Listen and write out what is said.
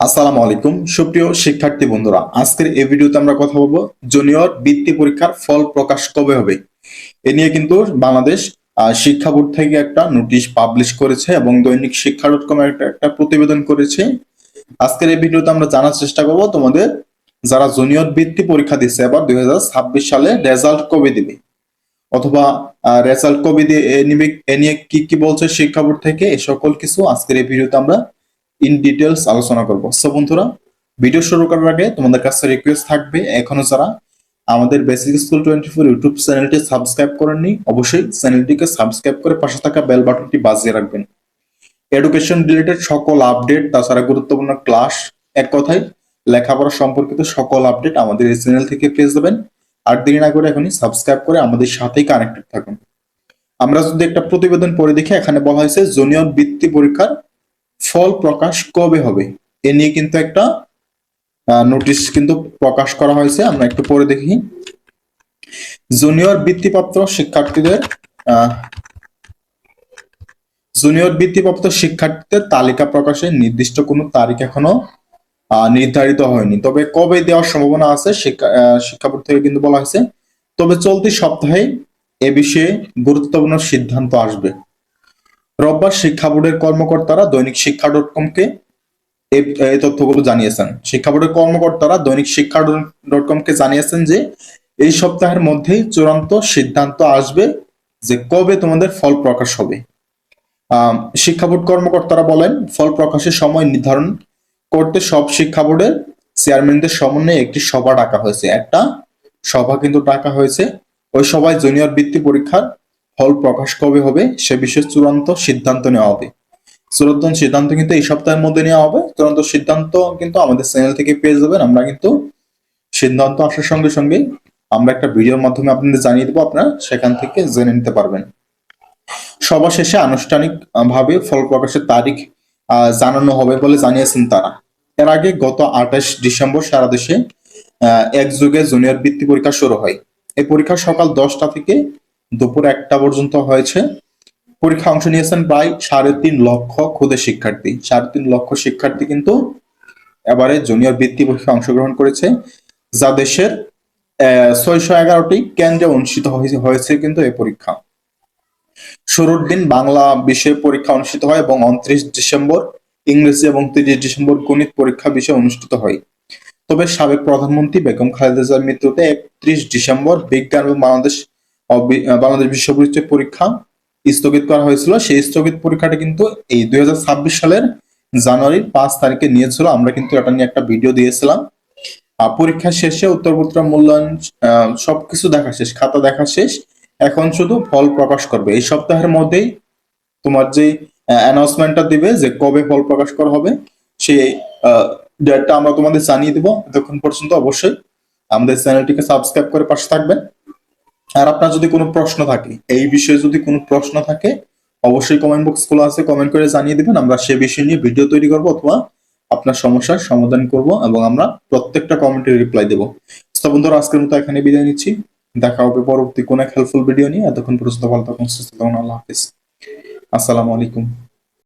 আসসালামু আলাইকুম। সুপ্রিয় শিক্ষার্থী বন্ধুরা, আজকের এই ভিডিওতে আমরা কথা বলব জুনিয়র বৃত্তি পরীক্ষার ফল প্রকাশ কবে হবে? এ নিয়ে কিন্তু বাংলাদেশ শিক্ষা বোর্ড থেকে একটা নোটিশ পাবলিশ করেছে এবং দৈনিক শিক্ষা ডট কম একটা একটা প্রতিবেদন করেছে। আজকের এই ভিডিওতে আমরা জানার চেষ্টা করব তোমাদের, যারা জুনিয়র বৃত্তি পরীক্ষা দিচ্ছে এবার দুই হাজার ছাব্বিশ সালে রেজাল্ট কবে দিবে? অথবা রেজাল্ট কবে দিয়ে এ এ নিয়ে কি কি বলছে শিক্ষা বোর্ড থেকে এই সকল কিছু আজকের এই ভিডিওতে আমরা ইন ডিটেলস আলোচনা করব। সো বন্ধুরা ভিডিও শুরু করার আগে তোমাদের কাছে রিকোয়েস্ট থাকবে, এখনও যারা আমাদের basic school twenty four YouTube চ্যানেলটি সাবস্ক্রাইব করেননি, অবশ্যই চ্যানেলটিকে সাবস্ক্রাইব করে পাশে থাকা বেল বাটনটি বাজিয়ে রাখবেন। এডুকেশন রিলেটেড সকল আপডেট তাছাড়া গুরুত্বপূর্ণ ক্লাস এক কথায় লেখাপড়া সম্পর্কিত সকল আপডেট আমাদের এই চ্যানেল থেকে পেয়ে যাবেন। আর দেরি না করে এখনই সাবস্ক্রাইব করে আমাদের সাথেই কানেক্টেড থাকুন। আমরা যদি একটা প্রতিবেদন পড়ে দেখি, এখানে বলা হয়েছে জুনিয়র বৃত্তি পরীক্ষার ফল প্রকাশ কবে হবে? এ নিয়ে কিন্তু একটা নোটিশ কিন্তু প্রকাশ করা হয়েছে। আমরা একটু পরে দেখি। জুনিয়র বৃত্তিপ্রাপ্ত শিক্ষার্থীদের জুনিয়র বৃত্তিপ্রাপ্ত শিক্ষার্থীদের তালিকা প্রকাশের নির্দিষ্ট কোনো তারিখ এখনও নির্ধারিত হয়নি। তবে কবে দেওয়ার সম্ভাবনা আছে শিক্ষা শিক্ষা বোর্ড থেকে কিন্তু বলা হয়েছে। তবে চলতি সপ্তাহে এ বিষয়ে গুরুত্বপূর্ণ সিদ্ধান্ত আসবে। রোববার শিক্ষা বোর্ডের কর্মকর্তারা দৈনিক শিক্ষা ডট কমকে এই তথ্যগুলো জানিয়েছেন। শিক্ষা বোর্ডের কর্মকর্তারা দৈনিক শিক্ষা ডট কমকে জানিয়েছেন যে, এই সপ্তাহের মধ্যেই চূড়ান্ত সিদ্ধান্ত আসবে যে কবে তোমাদের ফল প্রকাশ হবে। শিক্ষা বোর্ড কর্মকর্তারা বলেন, ফল প্রকাশের সময় নির্ধারণ করতে সব শিক্ষা বোর্ডের চেয়ারম্যানদের সমন্বয়ে একটি সভা ডাকা হয়েছে। একটা সভা কিন্তু ডাকা হয়েছে। ওই সভায় জুনিয়র বৃত্তি পরীক্ষার ফল প্রকাশ কবে হবে? সে বিষয়ে চূড়ান্ত সিদ্ধান্ত নেওয়া হবে। চূড়ান্ত সিদ্ধান্ত কিন্তু এই সপ্তাহের মধ্যে নেওয়া হবে। চূড়ান্ত সিদ্ধান্ত কিন্তু আমাদের চ্যানেল থেকে পেয়ে যাবেন। আমরা কিন্তু সিদ্ধান্ত আসার সঙ্গে সঙ্গে আমরা একটা ভিডিওর মাধ্যমে আপনাদের জানিয়ে দেবো আপনারা। সেখান থেকে জেনে নিতে পারবেন। সভা শেষে আনুষ্ঠানিক আহ, ভাবে ফল প্রকাশের তারিখ জানানো হবে বলে জানিয়েছেন তারা। এর আগে গত আঠাশ ডিসেম্বর সারা দেশে আহ, এক যুগে জুনিয়র বৃত্তি পরীক্ষা শুরু হয়। এই পরীক্ষা সকাল দশটা থেকে দুপুর একটা পর্যন্ত হয়েছে। পরীক্ষা অংশ নিয়েছেন প্রায় সাড়ে তিন লক্ষ ক্ষুদে শিক্ষার্থী। সাড়ে তিন লক্ষ শিক্ষার্থী কিন্তু এবারে জুনিয়র বৃত্তি পরীক্ষা অংশগ্রহণ করেছে, যা দেশের ছয়শো এগারোটি কেন্দ্রে অনুষ্ঠিত হয়েছে কিন্তু এই পরীক্ষা। শুরুর দিন বাংলা বিষয়ে পরীক্ষা অনুষ্ঠিত হয় এবং উনত্রিশ ডিসেম্বর ইংরেজি এবং তিরিশ ডিসেম্বর গণিত পরীক্ষা বিষয়ে অনুষ্ঠিত হয়। তবে সাবেক প্রধানমন্ত্রী বেগম খালেদা জিয়ার মৃত্যুতে একত্রিশ ডিসেম্বর বিজ্ঞান এবং বাংলাদেশ বাংলাদেশ বিশ্ব পরীক্ষা স্থগিত করা হয়েছিল। সেই স্থগিত পরীক্ষাটা কিন্তু এই দুই হাজার ছাব্বিশ সালের জানুয়ারির পাঁচ তারিখে নিয়েছিল। আমরা কিন্তু এটা নিয়ে একটা ভিডিও দিয়েছিলাম। পরীক্ষা শেষে উত্তরপত্র মূল্যায়ন সবকিছু দেখা শেষ, খাতা দেখা শেষ। এখন শুধু ফল প্রকাশ করবে। এই সপ্তাহের মধ্যেই তোমার যে অ্যানাউন্সমেন্টটা দিবে যে কবে ফল প্রকাশ করা হবে, সেই ডেটটা আমরা তোমাদের জানিয়ে দেবো। এতক্ষণ পর্যন্ত অবশ্যই আমাদের চ্যানেলটিকে সাবস্ক্রাইব করে পাশে থাকবেন। আর আপনার যদি কোনো প্রশ্ন থাকে, এই বিষয়ে যদি কোনো প্রশ্ন থাকে, অবশ্যই কমেন্ট বক্স খোলা আছে কমেন্ট করে জানিয়ে দিবেন। আমরা সে বিষয় নিয়ে ভিডিও তৈরি করব অথবা আপনার সমস্যার সমাধান করব এবং আমরা প্রত্যেকটা কমেন্টে রিপ্লাই দেবো। তো বন্ধুরা, আজকের মতো এখানে বিদায় নিচ্ছি। দেখা হবে পরবর্তী কোনো এক হেল্পফুল ভিডিও নিয়ে। এতক্ষণ পর্যন্ত ভালো থাকুন, সুস্থ থাকুন। আল্লাহ হাফিজ। আসসালামু আলাইকুম।